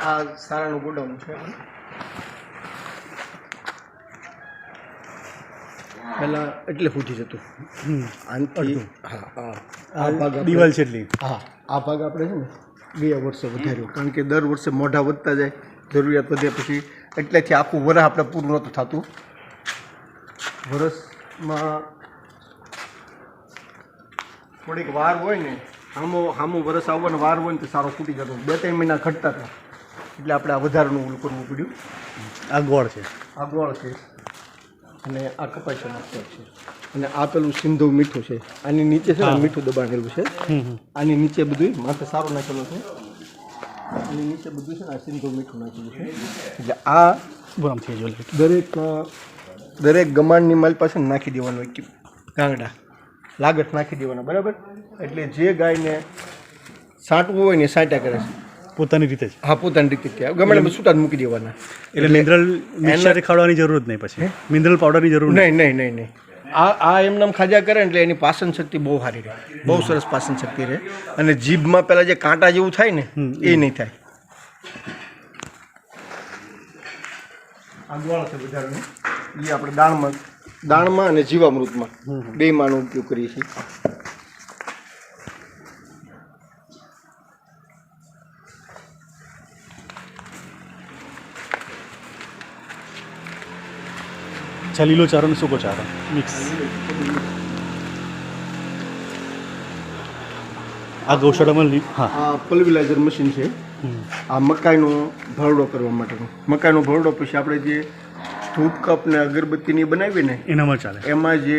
આ સારાનું ગોડાઉન છે. પહેલાં એટલે ફૂટી જતું. આનથી હા હા. આ ભાગ દિવાલ છે એટલી. હા. આ ભાગ આપણે છે ને ગયા વર્ષે વધાર્યો. કારણ કે દર વર્ષે મોઢા વધતા જાય જરૂરિયાત વધે પછી એટલેથી આખું વરસ આપણે પૂરું નહોતું થતું. વરસમાં થોડીક વાર હોય ને હામો હામો વરસ આવવાનો વાર હોય ને તો સારો ફૂટી જતો. બે ત્રણ મહિના ઘટતા હતા. એટલે આપણે આ વધારાનું ઓલું કરવું પડ્યું. આ ગોળ છે. આ ગોળ છે. અને આ કપાસિયાનો સ્ટોક છે. અને આ પેલું સિંધુ મીઠું છે. આની નીચે છે ને. મીઠું દબાણેલું છે. આની નીચે બધું માથે સારું નાખેલું છે. આની નીચે બધું છે ને આ સિંધુ મીઠું નાખેલું છે. એટલે આ આમ થઈ ગયું દરેક દરેક ગમાણની માલ પાસે નાખી દેવાનું એક ગાંગડા. લાગત નાખી દેવાના બરાબર? એટલે જે ગાયને સાંટવું હોય ને સાંટ્યા કરે છે. પોતાની રીતે જ. હા પોતાની રીતે ત્યાં ગમે છૂટા મૂકી દેવાના. એટલે મિનરલ મિક્સર ખાડવાની જરૂર જ નહીં પછી. મિનરલ પાવડરની જરૂર નહીં નહીં નહીં નહીં. આ આ એમનામ ખાજા કરે ને એટલે એની પાચન શક્તિ બહુ સારી રહે. બહુ સરસ પાચન શક્તિ રહે. અને જીભમાં પેલા જે કાંટા જેવું થાય ને એ નહીં થાય. છે એ આપણે દાણમાં દાણમાં અને જીવામૃતમાં બે માનો ઉપયોગ કરીએ છીએ. અચ્છા લીલો ચારો અને સૂકો ચારો મિક્સ આ ગૌશાળામાં હા આ પલ્વિલાઇઝર મશીન છે આ મકાઈનો ભરડો કરવા માટેનો મકાઈનો ભરડો પછી આપણે જે ધૂપ કપ ને અગરબત્તીની બનાવીએ ને એનામાં ચાલે એમાં જે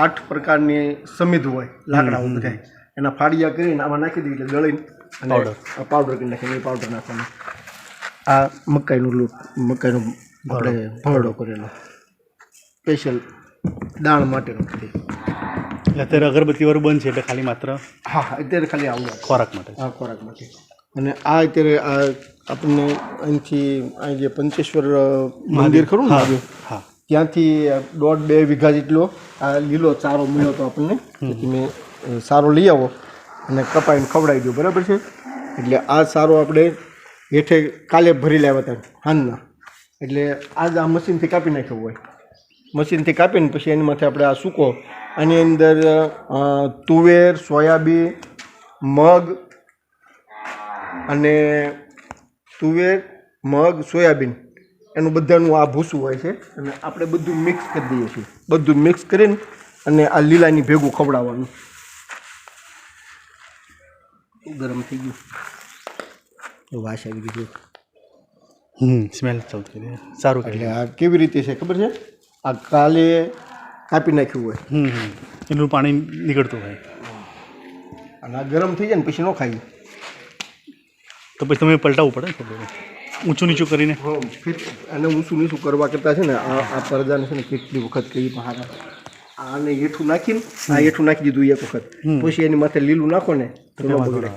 આઠ પ્રકારની સમિધ હોય લાકડા બધા એના ફાડિયા કરીને આમાં નાખી દઈએ એટલે ગળીને અને આ પાવડર કરી નાખીને પાવડર નાખવાનો. આ મકાઈનું લોટ મકાઈનો આપણે ભરડો કરેલો. સ્પેશિયલ દાણ માટેનો એટલે અત્યારે અગરબત્તી વાળું બંધ છે એટલે ખાલી માત્ર હા અત્યારે ખાલી આવું ખોરાક માટે હા ખોરાક માટે. અને આ અત્યારે આ આપણને અહીંથી અહીં જે પંચેશ્વર મંદિર ખરું ને હા ત્યાંથી દોઢ બે વીઘા જેટલો આ લીલો ચારો મળ્યો હતો આપણને. તમે સારો લઈ આવો અને કપાઈને ખવડાવી દો બરાબર છે? એટલે આ સારો આપણે હેઠે કાલે ભરી લાવ્યા હતા. હાંજના એટલે આજ આ મશીનથી કાપી નાખ્યો હોય. મશીનથી કાપીને પછી એની માથે આપણે આ સૂકો, આની અંદર તુવેર, સોયાબીન, મગ અને તુવેર, મગ, સોયાબીન એનું બધાનું આ ભૂસું હોય છે અને આપણે બધું મિક્સ કરી દઈએ છીએ. બધું મિક્સ કરીને અને આ લીલાની ભેગું ખવડાવવાનું. ગરમ થઈ ગયું. વાસ આવી ગયું હમ સ્મેલ ચાલતી સારું એટલે આ કેવી રીતે છે ખબર છે? આ કાલે કાપી નાખ્યું હોય. હમ હમ. એનું પાણી નીકળતું હોય. અને આ ગરમ થઈ જાય ને પછી ન ખાઈ તો પછી તમે પલટાવવું પડે ને થોડું. ઊંચું નીચું કરીને. અને ઊંચું નીચું કરવા કરતાં છે ને આ આ પરદાને છે ને કેટલી વખત કહી બહાર આને હેઠું નાખીને આ હેઠું નાખી દીધું એક વખત. પછી એની માથે લીલું નાખો ને તો બગડે.